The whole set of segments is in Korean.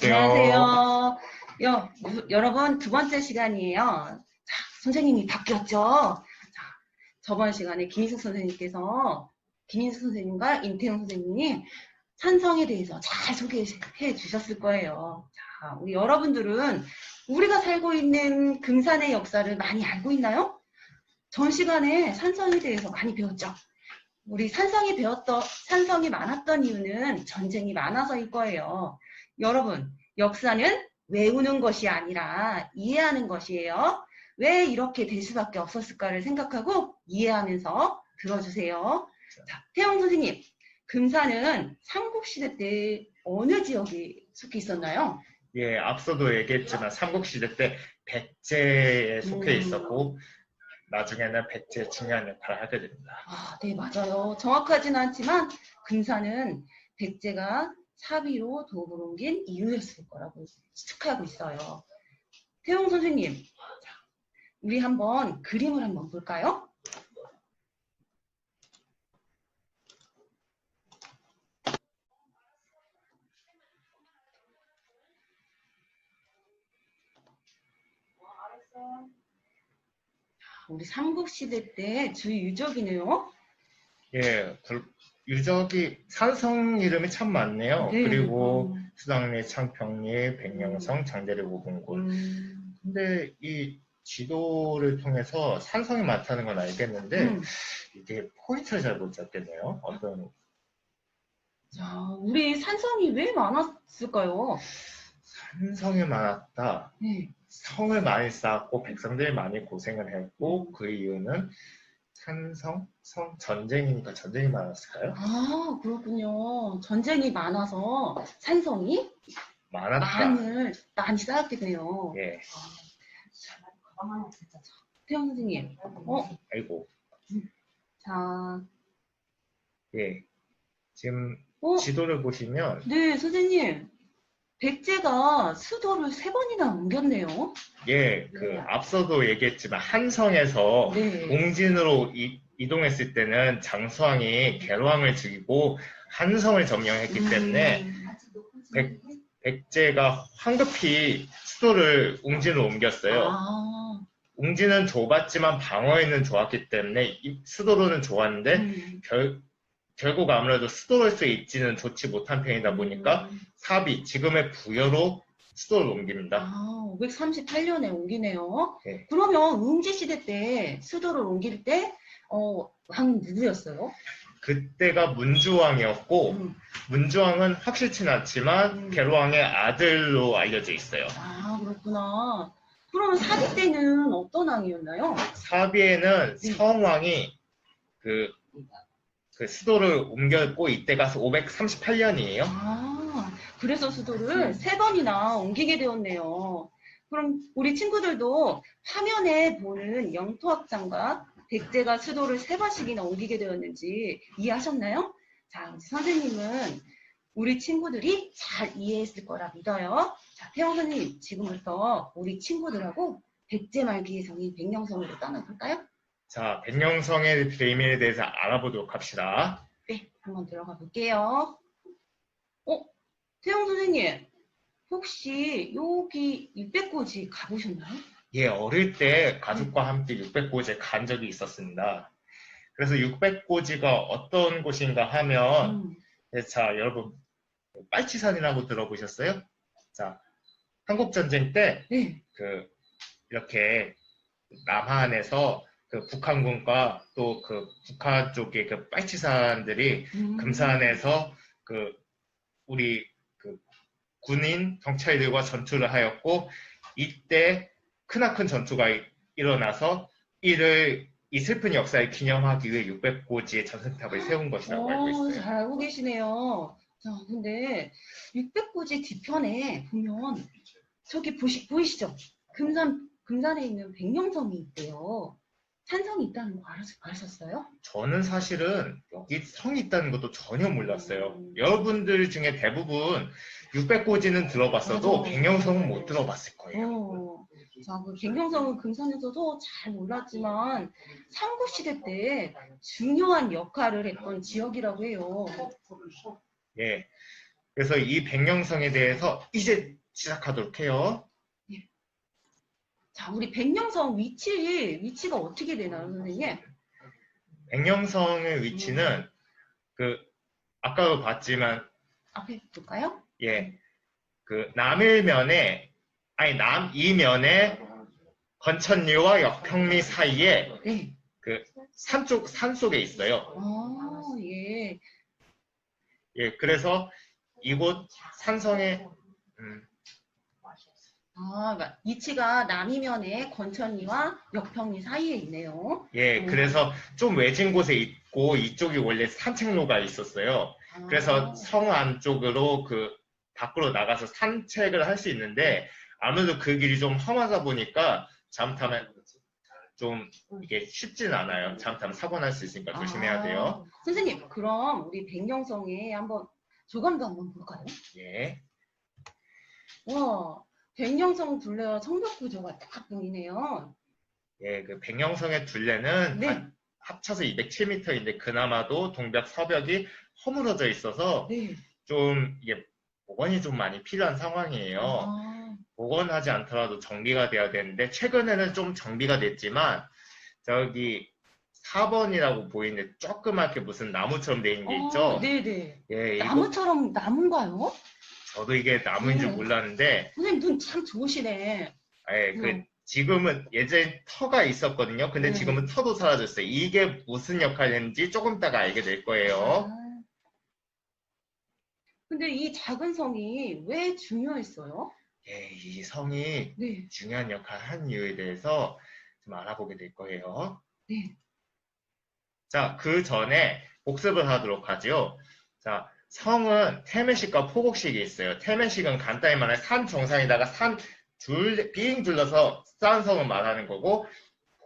안녕하세요. 안녕하세요. 여, 여러분 두 번째 시간이에요. 자, 선생님이 바뀌었죠? 자, 저번 시간에 김희숙 선생님께서 김희숙 선생님과 임태용 선생님이 산성에 대해서 잘 소개해 주셨을 거예요. 자, 우리 여러분들은 우리가 살고 있는 금산의 역사를 많이 알고 있나요? 전 시간에 산성에 대해서 많이 배웠죠? 우리 산성이 배웠던, 산성이 많았던 이유는 전쟁이 많아서일 거예요. 여러분, 역사는 외우는 것이 아니라 이해하는 것이에요. 왜 이렇게 될 수밖에 없었을까를 생각하고 이해하면서 들어주세요. 자, 태영 선생님, 금산은 삼국시대 때 어느 지역에 속해 있었나요? 예, 앞서도 얘기했지만 삼국시대 때 백제에 속해 음. 있었고 나중에는 백제의 중요한 역할을 하게 됩니다. 아, 네, 맞아요. 정확하지는 않지만 금산은 백제가 사비로 도읍을 옮긴 이유였을 거라고 추측하고 있어요. 태용 선생님, 자, 우리 한번 그림을 한번 볼까요? 우리 삼국시대 때 주 유적이네요. 예, 굴- 유적이 산성 이름이 참 많네요. 네. 그리고 음. 수당리, 창평리, 백령성, 장대리, 오봉골. 음, 근데 이 지도를 통해서 산성이 많다는 건 알겠는데 음. 이게 포인트를 잘 못 잡겠네요. 어떤 자, 우리 산성이 왜 많았을까요? 산성이 많았다. 네. 성을 많이 쌓았고 백성들이 많이 고생을 했고 그 이유는 산성, 성 전쟁이니까 전쟁이 많았을까요? 아, 그렇군요. 전쟁이 많아서 산성이 많았다. 많을 많이 쌓였겠네요. 예, 태영 선생님, 어, 아이고, 자, 예. 지금 어, 지도를 보시면 네, 선생님. 백제가 수도를 세 번이나 옮겼네요. 예, 그 앞서도 얘기했지만 한성에서 네. 옹진으로 이, 이동했을 때는 장수왕이 계로왕을 죽이고 한성을 점령했기 때문에 음, 백- 백제가 황급히 수도를 옹진으로 옮겼어요. 아, 웅지는 좁았지만 방어에는 좋았기 때문에 이 수도로는 좋았는데 음, 결, 결국 아무래도 수도로서의 입지는 좋지 못한 편이다 보니까 음, 사비 지금의 부여로 수도를 옮깁니다. 아, 538년에 옮기네요. 네. 그러면 응지 시대 때 수도를 옮길 때, 어, 왕 누구였어요? 그때가 문주왕이었고 음, 문주왕은 확실치는 않지만 음. 계로왕의 아들로 알려져 있어요. 아, 그렇구나. 그러면 사기 때는 어떤 왕이었나요? 사비에는 네. 성왕이 그, 그 수도를 옮겼고 이때가 538년이에요. 아, 그래서 수도를 세 번이나 옮기게 되었네요. 그럼 우리 친구들도 화면에 보는 영토학장과 백제가 수도를 세 번씩이나 옮기게 되었는지 이해하셨나요? 자, 선생님은 우리 친구들이 잘 이해했을 거라 믿어요. 자, 태영 선생님, 지금부터 우리 친구들하고 백제 말기의 성인 백령성으로 떠나볼까요? 자, 백령성의 비밀에 대해서 알아보도록 합시다. 네, 한번 들어가 볼게요. 어, 태영 선생님, 혹시 여기 육백고지 가보셨나요? 예, 어릴 때 가족과 함께 600고지에 간 적이 있었습니다. 그래서 600고지가 어떤 곳인가 하면, 음, 예, 자, 여러분, 빨치산이라고 들어보셨어요? 자, 한국전쟁 때, 네, 그, 이렇게 남한에서 그 북한군과 또 그 북한 쪽의 그 빨치산들이 음, 금산에서 그 우리 그 군인 경찰들과 전투를 하였고 이때 크나큰 전투가 이- 일어나서 이를 이 슬픈 역사를 기념하기 위해 600고지의 전승탑을 세운 것이라고 알고 어, 있어요. 잘 알고 계시네요. 자, 근데 육백고지 뒤편에 보면 저기 보시, 보이시죠? 금산, 금산에 있는 백령성이 있대요. 산성이 있다는 거 알았, 아셨어요? 저는 사실은 여기 성이 있다는 것도 전혀 몰랐어요. 음. 여러분들 중에 대부분 600고지는 들어봤어도 맞아. 백령성은 못 들어봤을 거예요. 어, 자, 그 백령성은 금산에서도 잘 몰랐지만 삼국시대 때 중요한 역할을 했던 지역이라고 해요. 예. 그래서 이 백령성에 대해서 이제 시작하도록 해요. 자, 우리 백령성 위치, 위치가 어떻게 되나요, 선생님? 백령성의 위치는 그 아까도 봤지만 앞에 볼까요? 예, 그 남일면에 아니 남이면에 건천리와 역평리 사이에 네. 그 산 쪽 산 속에 있어요. 아, 예. 예, 그래서 이곳 산성에 음, 아, 그러니까 위치가 남이면에 건천리와 역평리 사이에 있네요. 예, 음. 그래서 좀 외진 곳에 있고 이쪽이 원래 산책로가 있었어요. 아, 그래서 성 안쪽으로 그 밖으로 나가서 산책을 할 수 있는데 아무래도 그 길이 좀 험하다 보니까 잘못하면 좀 이게 쉽진 않아요. 잘못하면 사고 날 수 있으니까 조심해야 돼요. 아, 선생님, 그럼 우리 백령성에 한번 조감도 한번 볼까요? 예. 와, 백령성 둘레와 성벽 구조가 딱 보이네요. 예, 그 백령성의 둘레는 네. 한- 합쳐서 207m인데 그나마도 동벽 서벽이 허물어져 있어서 네. 좀 이게 복원이 좀 많이 필요한 상황이에요. 아, 복원하지 않더라도 정비가 돼야 되는데 최근에는 좀 정비가 됐지만 저기 4번이라고 보이는데 조그맣게 무슨 나무처럼 돼 있는 게 있죠? 어, 네네. 예, 이거 나무처럼 나무인가요? 저도 이게 나무인지 음. 몰랐는데 선생님 눈 참 좋으시네. 예, 그 음. 지금은 예전에 터가 있었거든요. 근데 네. 지금은 터도 사라졌어요. 이게 무슨 역할을 했는지 조금 있다가 알게 될 거예요. 아. 근데 이 작은 성이 왜 중요했어요? 예, 이 성이 네. 중요한 역할을 한 이유에 대해서 좀 알아보게 될 거예요. 네. 자, 그 전에 복습을 하도록 하죠. 자, 성은 태매식과 포곡식이 있어요. 태매식은 간단히 말해 산 정상에다가 산 둘, 빙 둘러서 쌓은 성을 말하는 거고,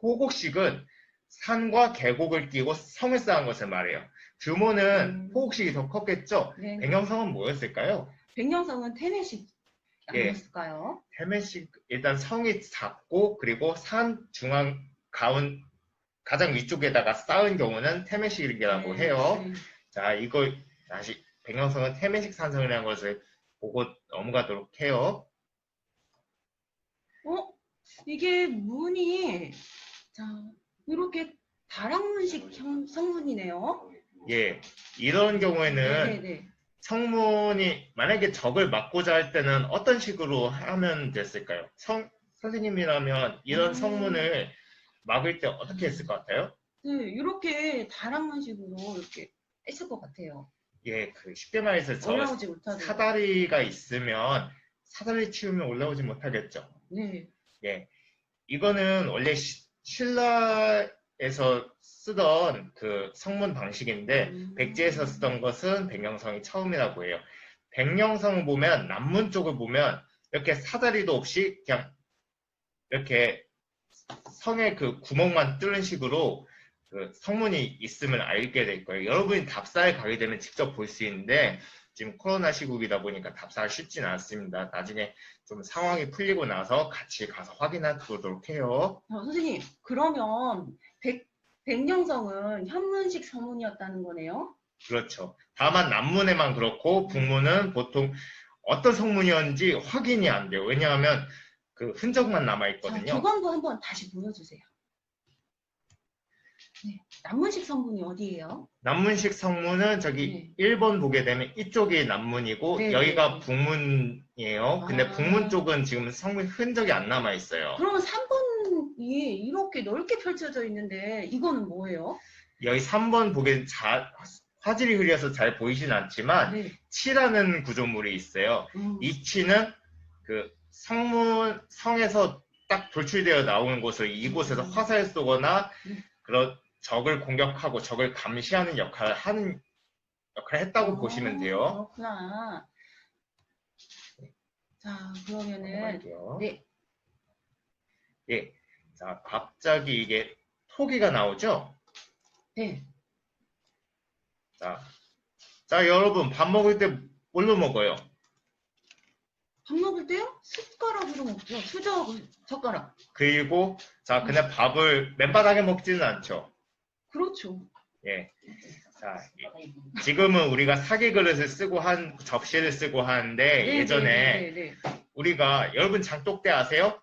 포곡식은 산과 계곡을 끼고 성을 쌓은 것을 말해요. 규모는 음. 포곡식이 더 컸겠죠? 네. 백령성은 뭐였을까요? 백령성은 예. 아니었을까요? 태매식, 일단 성이 작고, 그리고 산 중앙, 가운, 가장 위쪽에다가 쌓은 경우는 태매식이라고 네. 해요. 네. 자, 이거 다시 백령성은 태매식 산성이라는 것을 보고 넘어가도록 해요. 어? 이게 문이 자 이렇게 다락문식 형- 성문이네요. 예, 이런 경우에는 네네. 성문이 만약에 적을 막고자 할 때는 어떤 식으로 하면 됐을까요? 성 선생님이라면 이런 음. 성문을 막을 때 어떻게 했을 것 같아요? 네, 이렇게 다락문식으로 이렇게 했을 것 같아요. 예, 그 쉽게 말해서 저 올라오지 못하게. 사다리가 있으면 사다리 치우면 올라오지 못하겠죠. 네. 예. 이거는 원래 시- 신라에서 쓰던 그 성문 방식인데 음. 백제에서 쓰던 것은 백령성이 처음이라고 해요. 백령성을 보면 남문 쪽을 보면 이렇게 사다리도 없이 그냥 이렇게 성의 그 구멍만 뚫는 식으로 그 성문이 있음을 알게 될 거예요. 여러분이 답사에 가게 되면 직접 볼 수 있는데 지금 코로나 시국이다 보니까 답사가 쉽지는 않습니다. 나중에 좀 상황이 풀리고 나서 같이 가서 확인해 보도록 해요. 어, 선생님, 그러면 백, 백령성은 현문식 성문이었다는 거네요? 그렇죠. 다만 남문에만 그렇고 북문은 보통 어떤 성문이었는지 확인이 안 돼요. 왜냐하면 그 흔적만 남아 자, 있거든요. 조건부 한번 다시 보여주세요. 네. 남문식 성문이 어디예요? 남문식 성문은 저기 네. 1번 보게 되면 이쪽이 남문이고 네, 여기가 네. 북문이에요. 근데 아. 북문 쪽은 지금 성문 흔적이 안 남아 있어요. 그러면 3번이 이렇게 넓게 펼쳐져 있는데 이거는 뭐예요? 여기 3번 보게 잘 화질이 흐려서 잘 보이진 않지만 네. 치라는 구조물이 있어요. 음, 이 치는 그 성문 성에서 딱 돌출되어 나오는 곳을 이곳에서 음. 화살 쏘거나 음. 그런 적을 공격하고 적을 감시하는 역할을 하는 역할을 했다고 어, 보시면 돼요. 그렇구나. 자, 그러면은. 네. 예. 자, 갑자기 이게 토기가 나오죠? 네. 자, 자, 여러분, 밥 먹을 때 뭘로 먹어요? 밥 먹을 때요? 숟가락으로 먹죠. 수저하고 젓가락. 그리고, 자, 그냥 밥을 맨바닥에 먹지는 않죠. 그렇죠. 예. 자, 지금은 우리가 사기 그릇을 쓰고 한 접시를 쓰고 하는데 네, 예전에 네, 네, 네. 우리가 여러분 장독대 아세요?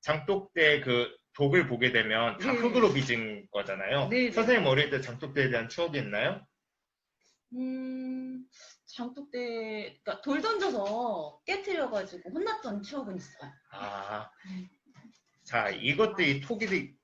장독대 그 독을 보게 되면 다 네. 흙으로 빚은 거잖아요. 네, 네. 선생님 어릴 때 장독대에 대한 추억이 있나요? 음, 장독대, 그러니까 돌 던져서 깨트려가지고 혼났던 추억은 있어요. 아, 네. 자 이것들이 토기들이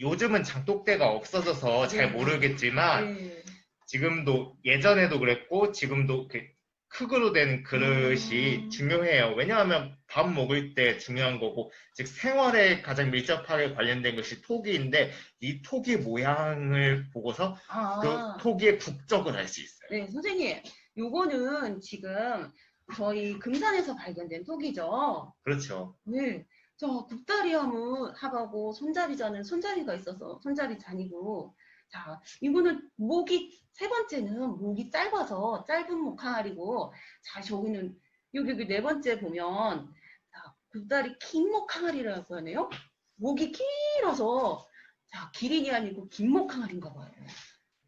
요즘은 장독대가 없어져서 잘 네. 모르겠지만 네. 지금도 예전에도 그랬고 지금도 그 흙으로 된 그릇이 음. 중요해요. 왜냐하면 밥 먹을 때 중요한 거고 즉 생활에 가장 밀접하게 관련된 것이 토기인데 이 토기 모양을 보고서 아, 그 토기의 국적을 알 수 있어요. 네, 선생님, 요거는 지금 저희 금산에서 발견된 토기죠. 그렇죠. 네. 저 굽다리 하면 하고 손자리자는 손자리가 있어서 손자리 잔이고. 자 이거는 목이 세 번째는 목이 짧아서 짧은 목 항아리고. 자 저기는 여기 여기 네 번째 보면 자 굽다리 긴 목 항아리라고 하네요. 목이 길어서 자 기린이 아니고 긴 목 항아리인가 봐요.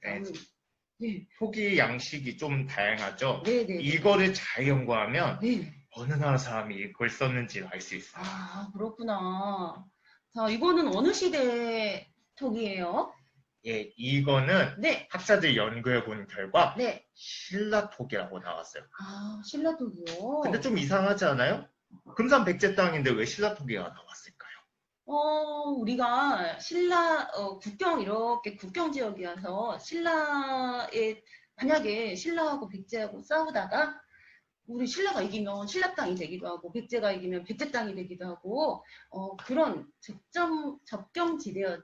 네, 음, 네, 토기 양식이 좀 다양하죠. 네, 네, 이거를 잘 연구하면 네. 어느 나라 사람이 이걸 썼는지 알 수 있어요. 아 그렇구나 자 이거는 어느 시대 톡이에요? 예, 이거는 네, 학자들이 연구해 본 결과 네. 신라톡이라고 나왔어요. 아, 신라톡이요? 근데 좀 이상하지 않아요? 금산 백제 땅인데 왜 신라톡이가 나왔을까요? 어, 우리가 신라, 어, 국경, 이렇게 국경 지역이어서 신라에, 만약에 신라하고 백제하고 싸우다가 우리 신라가 이기면 신라 땅이 되기도 하고 백제가 이기면 백제 땅이 되기도 하고 어, 그런 접점, 접경지대여서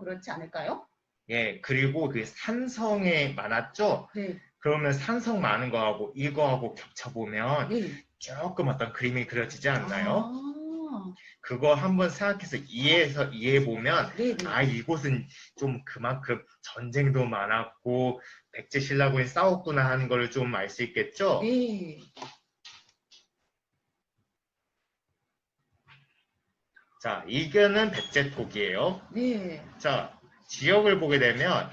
그렇지 않을까요? 예, 그리고 그 산성에 많았죠? 네. 그러면 산성 많은 거하고 이거하고 겹쳐보면 네. 조금 어떤 그림이 그려지지 않나요? 아, 그거 한번 생각해서 이해해서 이해해 보면 네, 네. 아, 이곳은 좀 그만큼 전쟁도 많았고 백제 신라군이 싸웠구나 하는 걸 좀 알 수 있겠죠? 네. 자, 이거는 백제톡이에요. 네. 자, 지역을 보게 되면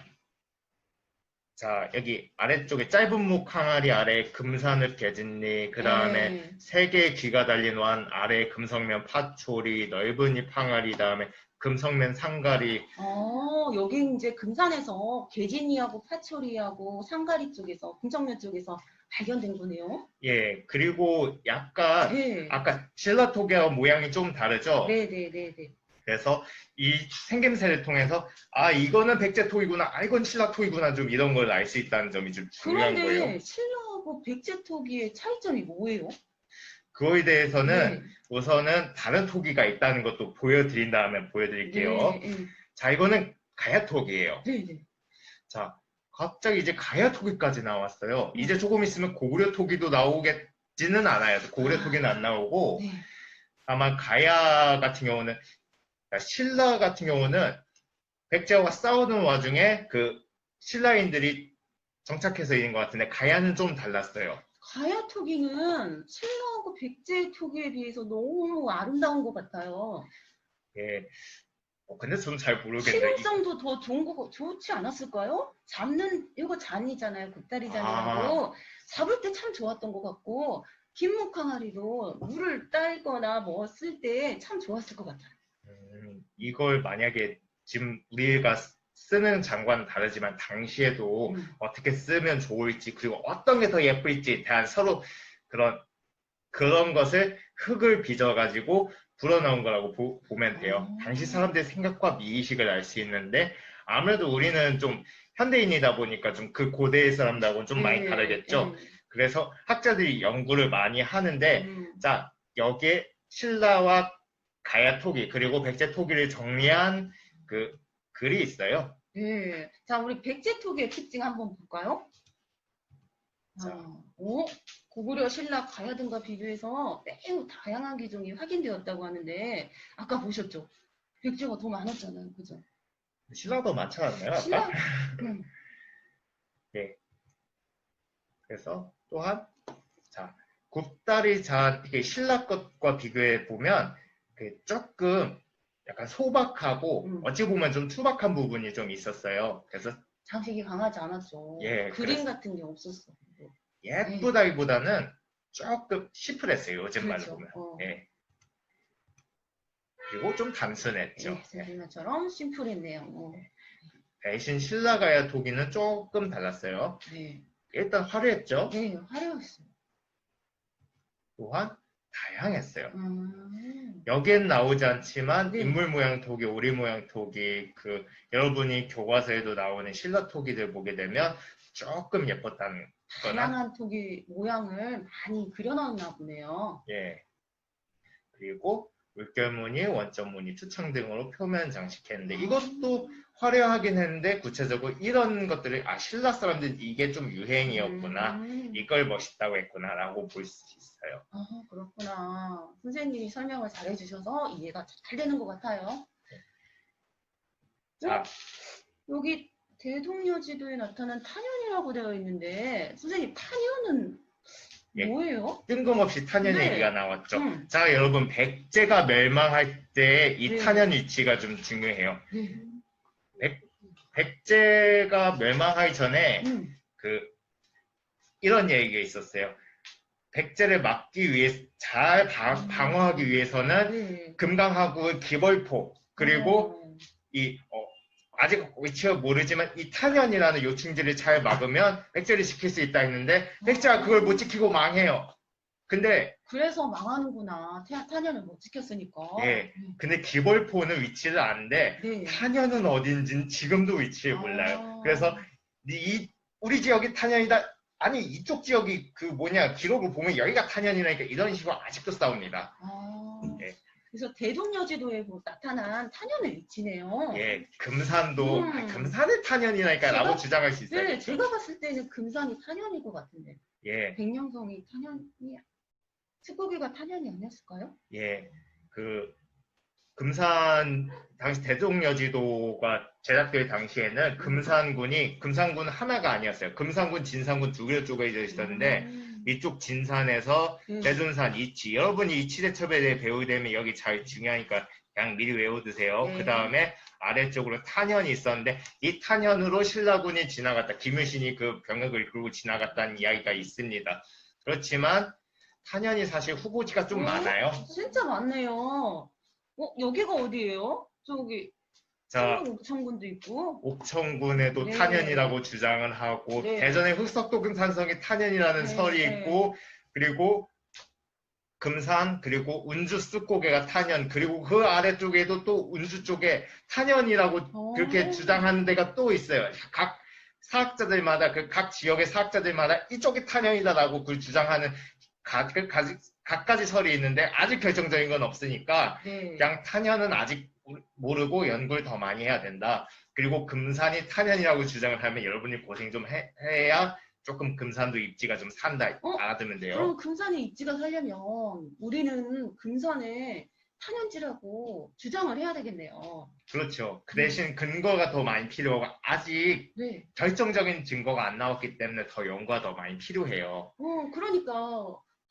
자, 여기 아래쪽에 짧은 목 항아리 아래 금산읍 개진리 그 다음에 네. 세 개의 귀가 달린 완 아래 금성면 파초리 넓은 잎 항아리 다음에 금성면 상가리 어, 여기 이제 금산에서 개진이하고 파초리하고 상가리 쪽에서, 금정면 쪽에서 발견된 거네요. 예 그리고 약간 네. 아까 신라토개와 모양이 좀 다르죠 네, 네, 네, 네. 그래서 이 생김새를 통해서 아 이거는 백제토이구나 아 이건 신라토이구나 좀 이런 걸 알 수 있다는 점이 좀 중요한 그런데 거예요 신라하고 백제토기의 차이점이 뭐예요? 그거에 대해서는 네. 우선은 다른 토기가 있다는 것도 보여드린 다음에 보여드릴게요 네, 네, 자 이거는 가야토기예요 네, 네. 자, 갑자기 이제 가야 토기까지 나왔어요. 음. 이제 조금 있으면 고구려 토기도 나오겠지는 않아요. 고구려 토기는 안 나오고 네. 아마 가야 같은 경우는 그러니까 신라 같은 경우는 백제와 싸우는 와중에 그 신라인들이 정착해서 있는 것 같은데 가야는 좀 달랐어요. 가야 토기는 신라하고 백제 토기에 비해서 너무 아름다운 것 같아요. 예. 어, 근데 저는 잘 모르겠는데 이- 실용성도 더 좋은 거 좋지 않았을까요? 잡는 이거 잔이잖아요, 굽다리 잔이라고 잡을 때 참 좋았던 것 같고 김목 항아리도 물을 뭐쓸때참 좋았을 것 같아요. 음, 이걸 만약에 지금 우리가 쓰는 장과는 다르지만 당시에도 음. 어떻게 쓰면 좋을지 그리고 어떤 게 더 예쁠지에 대한 서로 그런 그런 것을 흙을 빚어 가지고 불어넣은 거라고 보, 면 돼요. 어. 당시 사람들의 생각과 미의식을 알 수 있는데 아무래도 우리는 좀 현대인이다 보니까 좀 그 고대의 사람들하고는 좀 많이 네, 다르겠죠. 네. 그래서 학자들이 연구를 많이 하는데 음. 자 여기에 신라와 가야 토기 그리고 백제 토기를 정리한 그 글이 있어요. 네. 자, 우리 백제 토기의 특징 한번 볼까요? 자. 아, 어? 고구려, 신라, 가야 등과 비교해서 매우 다양한 기종이 확인되었다고 하는데 아까 보셨죠? 백제가 더 많았잖아요. 그죠? 신라도 많지 않았나요? 아까? 신라, 음. 그래서 또한 자 굽다리 잔 이게 신라 것과 비교해 보면 그 조금 약간 소박하고 음. 어찌 보면 좀 투박한 부분이 좀 있었어요. 그래서 장식이 강하지 않았죠. 예, 그림 그래서- 같은 게 없었어. 예쁘다기보다는 조금 시플했어요. 요즘 말로 그렇죠. 보면. 어. 예. 그리고 좀 단순했죠. 예, 선생님 말처럼 심플했네요. 어. 대신 신라가야 독일은 조금 달랐어요. 네. 일단 화려했죠. 네, 화려했어요. 또한 다양했어요. 음. 여기엔 나오지 않지만 네. 인물 모양 토기, 오리 모양 토기, 그 여러분이 교과서에도 나오는 신라 토기들 보게 되면 조금 예뻤다는 거나 다양한 토기 모양을 많이 그려놨나 보네요. 예. 그리고 물결무늬, 원점무늬, 추창 등으로 표면 장식했는데 이것도 화려하긴 했는데 구체적으로 이런 것들을 아 신라 사람들 이게 좀 유행이었구나 음. 이걸 멋있다고 했구나라고 볼 수 있어요. 아, 그렇구나. 선생님이 설명을 잘해주셔서 이해가 잘 되는 것 같아요. 자, 여기 대동여 지도에 나타난 탄현이라고 되어 있는데 선생님 탄현은 예. 뭐예요? 뜬금없이 탄현 네. 얘기가 나왔죠. 음. 자, 여러분 백제가 멸망할 때 이 네. 탄현 위치가 좀 중요해요. 네. 백 제가 멸망하기 전에 음. 그 이런 얘기가 있었어요. 백제를 막기 위해 잘 방, 방어하기 위해서는 네. 금강하고 기벌포 그리고 어. 이 어, 아직 위치가 모르지만 이 탄현이라는 요충지를 잘 막으면 백제를 지킬 수 있다 했는데 백제가 그걸 못 지키고 망해요. 근데 그래서 망하는구나. 태- 탄현을 못 지켰으니까. 예. 근데 기벌포는 위치를 아는데 네. 탄현은 어딘지는 지금도 위치를 몰라요. 아. 그래서 이 우리 지역이 탄현이다. 아니 이쪽 지역이 그 뭐냐 기록을 보면 여기가 탄현이라니까 이런 식으로 아직도 싸웁니다. 아. 예. 그래서 대동여지도에 뭐 나타난 탄현의 위치네요. 예, 금산도 음. 아, 금산의 탄현이라니까라고 제가- 주장할 수 있어요. 네, 제가 봤을 때는 금산이 탄현일 것 같은데. 예, 백령성이 탄현이 특고기가 탄현이 아니었을까요? 예, 그 금산 당시 대동여지도가 제작될 당시에는 금산군이 금산군 하나가 아니었어요. 금산군, 진산군 두 개로 쪼개져 있었는데 음. 이쪽 진산에서 네. 대둔산 이치 여러분이 이치대첩에 대해 배우게 되면 여기 잘 중요하니까 그냥 미리 외워두세요. 네. 그 다음에 아래쪽으로 탄현이 있었는데 이 탄현으로 신라군이 지나갔다. 김유신이 그 병역을 이끌고 지나갔다는 이야기가 있습니다. 그렇지만 탄현이 사실 후보지가 좀 어? 많아요. 진짜 많네요. 어, 여기가 어디예요? 저기 자, 옥천군도 있고. 옥천군에도 네. 탄현이라고 주장을 하고 네. 대전에 흑석도 금 산성에 탄현이라는 네, 설이 네. 있고 그리고 금산 그리고 운주 쑥고개가 탄현 그리고 그 아래쪽에도 또 운주 쪽에 탄현이라고 어. 그렇게 주장하는 데가 또 있어요. 각 사학자들마다 그 각 지역의 사학자들마다 이쪽이 탄현이다라고 그걸 주장하는 각, 그 각, 각가지 설이 있는데 아직 결정적인 건 없으니까 네. 그냥 탄현은 아직 모르고 연구를 더 많이 해야 된다. 그리고 금산이 탄현이라고 주장을 하면 여러분이 고생 좀 해, 야 조금 금산도 입지가 좀 산다. 어? 알아두면 돼요. 그럼 금산의 입지가 살려면 우리는 금산에 탄현지라고 주장을 해야 되겠네요. 그렇죠. 그 대신 근거가 더 많이 필요하고 아직 네. 결정적인 증거가 안 나왔기 때문에 더 연구가 더 많이 필요해요. 어, 그러니까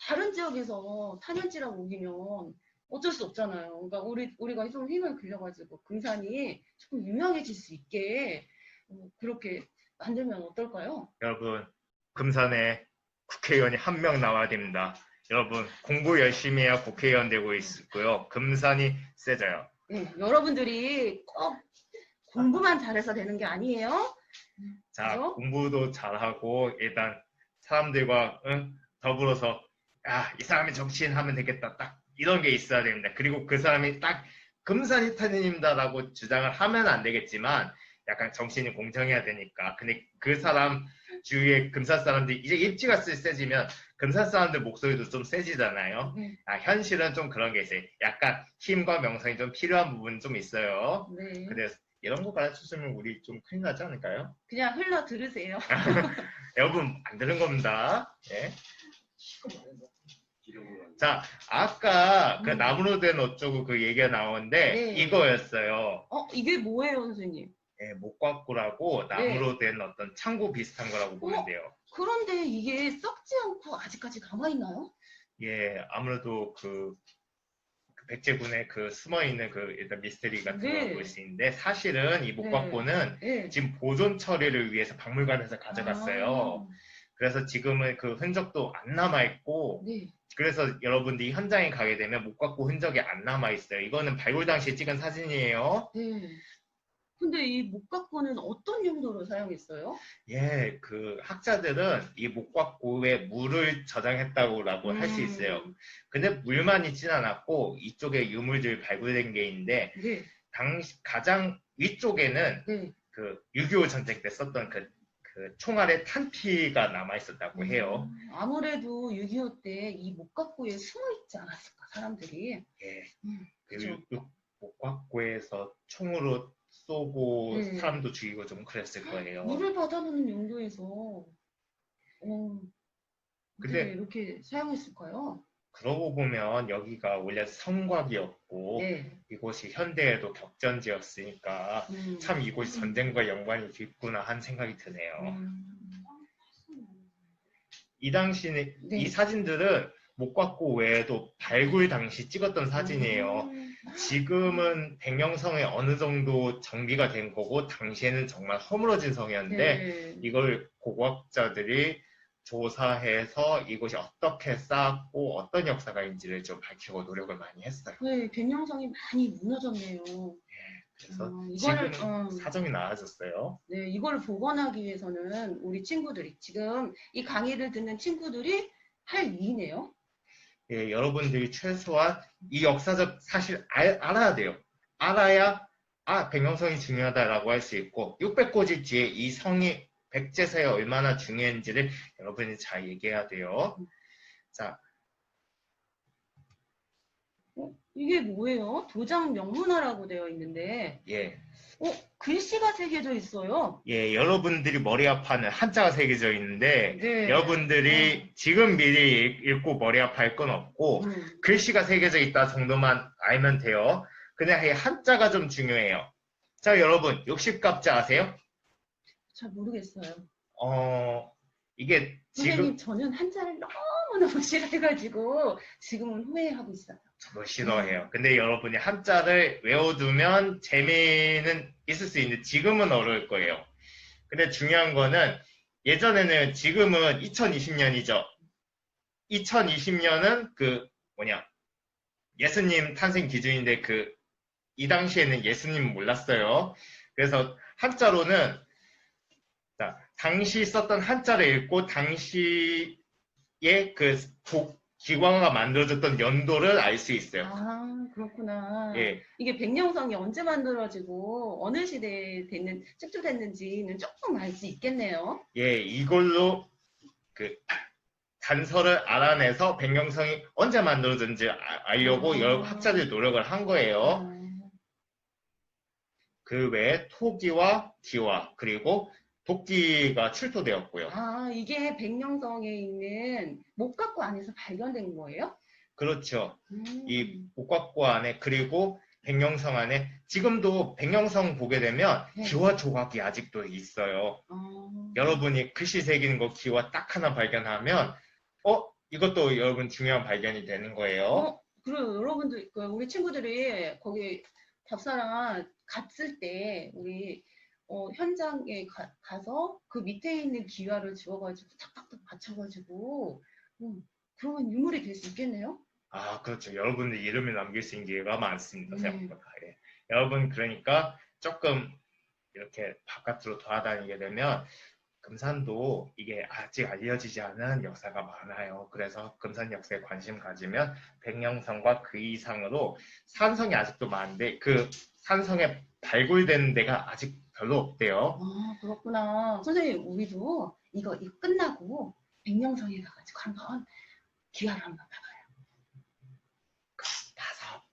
다른 지역에서 탄현지라고 우기면 어쩔 수 없잖아요. 그러니까 우리 우리가 좀 힘을 빌려가지고 금산이 조금 유명해질 수 있게 어, 그렇게 만들면 어떨까요? 여러분, 금산에 국회의원이 한 명 나와야 됩니다. 여러분, 공부 열심히 해야 국회의원 되고 있고요. 금산이 세져요. 네, 여러분들이 꼭 공부만 잘해서 되는 게 아니에요. 자, 그죠? 공부도 잘하고 일단 사람들과 응, 더불어서 야, 이 사람이 정치인 하면 되겠다. 딱 이런 게 있어야 됩니다. 그리고 그 사람이 딱 금산이 타님다라고 주장을 하면 안 되겠지만 약간 정신이 공정해야 되니까. 근데 그 사람 주위에 금산 사람들이 이제 입지가 세- 세지면 금산 사람들 목소리도 좀 세지잖아요. 네. 아, 현실은 좀 그런 게 있어요. 약간 힘과 명성이 좀 필요한 부분 좀 있어요. 네. 근데 이런 거 가르쳐주면 우리 좀 큰일 나지 않을까요? 그냥 흘러 들으세요. 여러분 안 들은 겁니다. 예. 자, 아까 그 음. 나무로 된 어쩌고 그 얘기가 나오는데 네. 이거였어요. 어, 이게 뭐예요, 선생님? 예, 목과꾸라고 나무로 된 어떤 창고 비슷한 거라고 보면 네. 어? 돼요. 그런데 이게 썩지 않고 아직까지 남아있나요? 예, 아무래도 그, 그 백제군의 그 숨어 있는 그 일단 미스터리 같은 네. 걸볼 수 있는데 사실은 이 목각고는 네. 지금 보존 처리를 위해서 박물관에서 가져갔어요. 그래서 지금은 그 흔적도 안 남아 있고 아, 네. 그래서 여러분들이 현장에 가게 되면 목각고 흔적이 안 남아 있어요. 이거는 발굴 당시에 찍은 사진이에요. 네. 근데 이 목각고는 어떤 용도로 사용했어요? 예, 그 학자들은 이 목각고에 물을 저장했다고라고 할 수 있어요. 음, 근데 물만 있진 않았고 이쪽에 유물들 발굴된 게 있는데 네. 당시 가장 위쪽에는 네. 그6.25 전쟁 때 썼던 그, 그 총알의 탄피가 남아 있었다고 해요. 음, 아무래도 6.25 때 이 목각고에 숨어 있지 않았을까, 사람들이. 예. 음, 그죠. 그리고 목각고에서 총으로 쏘고 네. 사람도 죽이고 좀 그랬을 거예요. 물을 받아놓는 용도에서, 어, 근데 이렇게 사용했을까요? 그러고 보면 여기가 원래 성곽이었고 네. 이곳이 현대에도 격전지였으니까 음. 참 이곳이 전쟁과 연관이 깊구나 한 생각이 드네요. 음. 이 당시에 네. 이 사진들은 목각고 외에도 발굴 당시 찍었던 사진이에요. 음. 지금은 백령성에 어느 정도 정비가 된 거고 당시에는 정말 허물어진 성이었는데 네. 이걸 고고학자들이 조사해서 이곳이 어떻게 쌓았고 어떤 역사가 있는지를 좀 밝히고 노력을 많이 했어요. 네, 백령성이 많이 무너졌네요. 그래서 어, 이거를, 지금은 어. 사정이 나아졌어요. 네, 이거를 복원하기 위해서는 우리 친구들이 지금 이 강의를 듣는 친구들이 할 일이네요. 예, 여러분들이 최소한 이 역사적 사실 알, 알아야 돼요. 알아야 아 백령성이 중요하다라고 할 수 있고 600고지 뒤에 이 성이 백제사에 얼마나 중요한지를 여러분이 잘 얘기해야 돼요. 자, 어, 이게 뭐예요? 도장 명문화라고 되어 있는데, 예, 어, 글씨가 새겨져 있어요. 예, 여러분들이 머리 아파하는 한자가 새겨져 있는데 네. 여러분들이 지금 미리 읽- 읽고 머리 아파할 건 없고 음, 글씨가 새겨져 있다 정도만 알면 돼요. 그냥 이 한자가 좀 중요해요. 자, 여러분, 욕식갑자 아세요? 잘 모르겠어요. 어, 이게 선생님, 지금 저는 한자를 너무너무 싫어해가지고 지금은 후회하고 있어요. 저도 싫어해요. 근데 여러분이 한자를 외워두면 재미는 있을 수 있는데 지금은 어려울 거예요. 근데 중요한 거는 예전에는 지금은 2020년이죠. 2020년은 그 뭐냐 예수님 탄생 기준인데 그 이 당시에는 예수님 몰랐어요. 그래서 한자로는 자, 당시 썼던 한자를 읽고 당시에 그 복- 기광화가 만들어졌던 연도를 알 수 있어요. 아, 그렇구나. 예, 이게 백령성이 언제 만들어지고 어느 시대에 됐는, 축조됐는지는 조금 알 수 있겠네요. 예, 이걸로 그 단서를 알아내서 백령성이 언제 만들어졌는지 아- 알려고 아. 여러 학자들이 노력을 한 거예요. 아, 그 외에 토기와 기와 그리고 도끼가 출토되었고요. 아, 이게 백령성에 있는 목각고 안에서 발견된 거예요? 그렇죠. 음. 이 목각고 안에 그리고 백령성 안에 지금도 백령성 보게 되면 네. 기와 조각이 아직도 있어요. 아, 여러분이 글씨 새기는 거 기와 딱 하나 발견하면 어 이것도 여러분 중요한 발견이 되는 거예요. 어, 그리고 여러분들, 그 우리 친구들이 거기 답사랑 갔을 때 우리 어, 현장에 가, 서그 밑에 있는 기와를 지워가지고 탁탁탁 맞춰가지고 음, 그러면 유물이 될 수 있겠네요? 아 그렇죠. 여러분들 이름을 남길 수 있는 기회가 많습니다. 네. 생각보다. 예. 여러분 그러니까 조금 이렇게 바깥으로 돌아다니게 되면 금산도 이게 아직 알려지지 않은 역사가 많아요. 그래서 금산 역사에 관심 가지면 백령성과 그 이상으로 산성이 아직도 많은데 그 산성에 발굴된 데가 아직 별로 없대요. 아, 그렇구나. 선생님, 우리도 이거, 이거 끝나고 백령성에 가가지고 한번 기와를 한번 봐봐요. 가서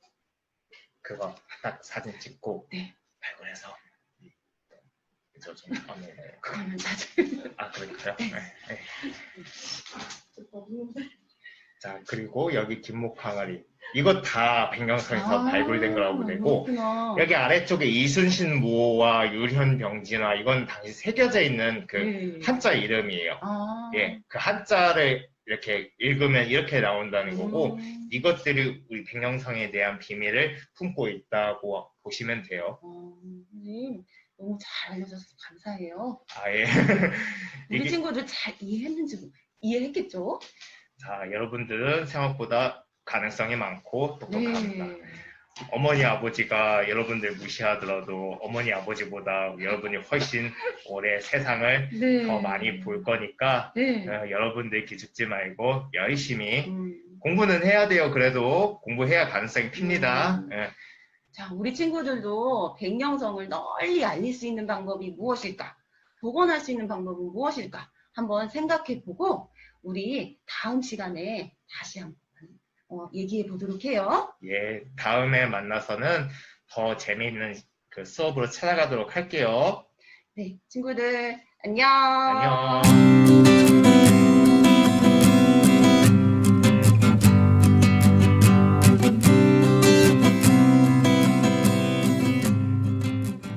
그거 딱 사진 찍고 네. 발굴해서 그죠 좀 아, 네, 네. 그거는 사실. 아 그러니까요. 네, 네. 자 그리고 여기 김목 항아리 이거 다 백령성에서 발굴된 거라고 되고 아, 그렇구나. 여기 아래쪽에 이순신 무와 유현 병진화 이건 당시 새겨져 있는 그 네. 한자 이름이에요. 아, 예, 그 한자를 이렇게 읽으면 이렇게 나온다는 거고 음. 이것들이 우리 백영성에 대한 비밀을 품고 있다고 보시면 돼요. 어, 선생님 너무 잘 알려줘서 감사해요. 아 예 우리 이게- 친구들 잘 이해했는지 이해했겠죠? 자 여러분들은 생각보다 가능성이 많고 똑똑합니다. 네. 어머니 아버지가 여러분들 무시하더라도 어머니 아버지보다 여러분이 훨씬 오래 세상을 네. 더 많이 볼 거니까 네. 어, 여러분들 기죽지 말고 열심히 음. 공부는 해야 돼요. 그래도 공부해야 가능성이 핍니다. 음. 예. 자, 우리 친구들도 백령성을 널리 알릴 수 있는 방법이 무엇일까? 복원할 수 있는 방법은 무엇일까? 한번 생각해 보고 우리 다음 시간에 다시 한번 어, 얘기해 보도록 해요. 예, 다음에 만나서는 더 재미있는 그 수업으로 찾아가도록 할게요. 네, 친구들 안녕. 안녕.